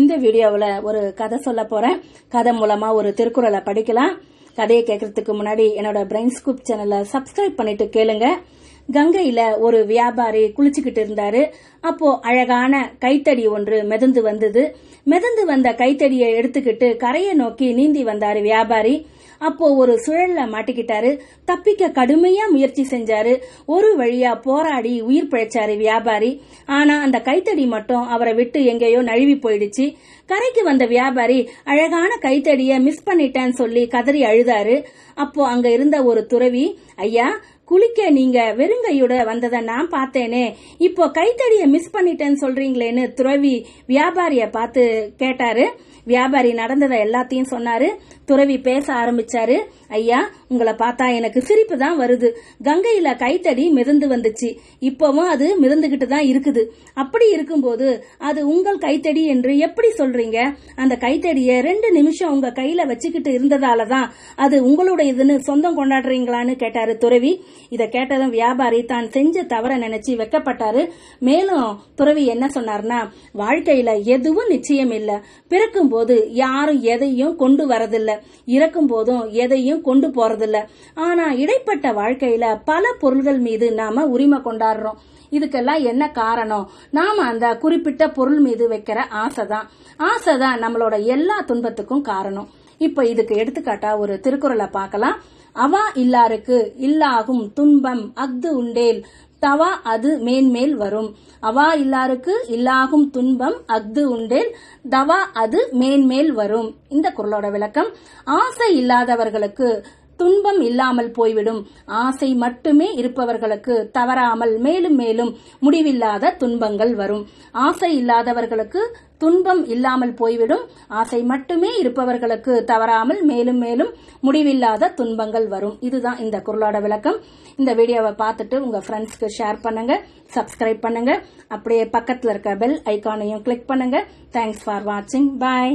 இந்த வீடியோவில் ஒரு கதை சொல்ல போறேன். கதை மூலமா ஒரு திருக்குறளை படிக்கலாம். கதையை கேட்கறதுக்கு முன்னாடி என்னோட பிரெயின் ஸ்கூப் சேனலை சப்ஸ்கிரைப் பண்ணிட்டு கேளுங்க. கங்கையில ஒரு வியாபாரி குளிச்சுக்கிட்டு இருந்தாரு. அப்போ அழகான கைத்தடி ஒன்று மிதந்து வந்தது. மிதந்து வந்த கைத்தடியை எடுத்துக்கிட்டு கரையை நோக்கி நீந்தி வந்தாரு வியாபாரி. அப்போ ஒரு சுழல்ல மாட்டிக்கிட்டாரு. தப்பிக்க கடுமையா முயற்சி செஞ்சாரு. ஒரு வழியா போராடி உயிர் பிழைச்சாரு வியாபாரி. ஆனா அந்த கைத்தடி மட்டும் அவரை விட்டு எங்கேயோ நழுவி போயிடுச்சு. கரைக்கு வந்த வியாபாரி அழகான கைத்தடிய மிஸ் பண்ணிட்டேன்னு சொல்லி கதறி அழுதாரு. அப்போ அங்க இருந்த ஒரு துறவி ஐயா குளிக்க நீங்க வெறுங்கையோட வந்ததை நான் பார்த்தேனே. இப்போ கைத்தடிய மிஸ் பண்ணிட்டேன்னு சொல்றீங்களேன்னு துறவி வியாபாரிய பார்த்து கேட்டாரு. வியாபாரி நடந்ததை எல்லாத்தையும் சொன்னாரு. துறவி பேச ஆரம்பிச்சாரு. ஐயா உங்களை பார்த்தா எனக்கு சிரிப்பு தான் வருது. கங்கையில கைத்தடி மிதந்து வந்துச்சு. இப்பவும் அது மிதந்துகிட்டு தான் இருக்குது. அப்படி இருக்கும்போது அது உங்கள் கைத்தடி என்று எப்படி சொல்றீங்க? அந்த கைத்தடிய ரெண்டு நிமிஷம் உங்க கையில வச்சுக்கிட்டு இருந்ததால தான் அது உங்களுடையதுன்னு சொந்தம் கொண்டாடுறீங்களான்னு கேட்டாரு துறவி. இதை கேட்டதும் வியாபாரி தான் செஞ்ச தவற நினைச்சு வெக்கப்பட்டாரு. மேலும் துறவி என்ன சொன்னார்னா வாழ்க்கையில எதுவும் நிச்சயம் இல்ல பிறக்கும் போது யாரும் எதையும் கொண்டு வரதில்லை. இறக்கும் போதும் எதையும் கொண்டு போறதில்ல. ஆனா இடைப்பட்ட வாழ்க்கையில பல பொருள்கள் மீது நாம உரிமை கொண்டாடுறோம். இதுக்கெல்லாம் என்ன காரணம்? நாம அந்த குறிப்பிட்ட பொருள் மீது வைக்கிற ஆசைதான். ஆசைதான் நம்மளோட எல்லா துன்பத்துக்கும் காரணம். இப்ப இதுக்கு எடுத்துக்காட்டா ஒரு திருக்குறளை பார்க்கலாம். அவா இல்லாருக்கு இல்லாகும் துன்பம் அஃது உண்டேல். தவா அது மேன்மேல் வரும். அவா இல்லாருக்கு இல்லாகும் துன்பம் அஃது உண்டேல் தவா அது மேன்மேல் வரும். இந்த குரலோட விளக்கம் ஆசை இல்லாதவர்களுக்கு துன்பம் இல்லாமல் போய்விடும். ஆசை மட்டுமே இருப்பவர்களுக்கு தவறாமல் மேலும் மேலும் முடிவில்லாத துன்பங்கள் வரும். ஆசை இல்லாதவர்களுக்கு துன்பம் இல்லாமல் போய்விடும். ஆசை மட்டுமே இருப்பவர்களுக்கு தவறாமல் மேலும் மேலும் முடிவில்லாத துன்பங்கள் வரும். இதுதான் இந்த குரலோட விளக்கம். இந்த வீடியோவை பார்த்துட்டு உங்க ஃப்ரெண்ட்ஸ்க்கு ஷேர் பண்ணுங்க சப்ஸ்கிரைப் பண்ணுங்க. அப்படியே பக்கத்தில் இருக்க பெல் ஐக்கானையும் கிளிக் பண்ணுங்க. தேங்க்ஸ் ஃபார் வாட்சிங் பாய்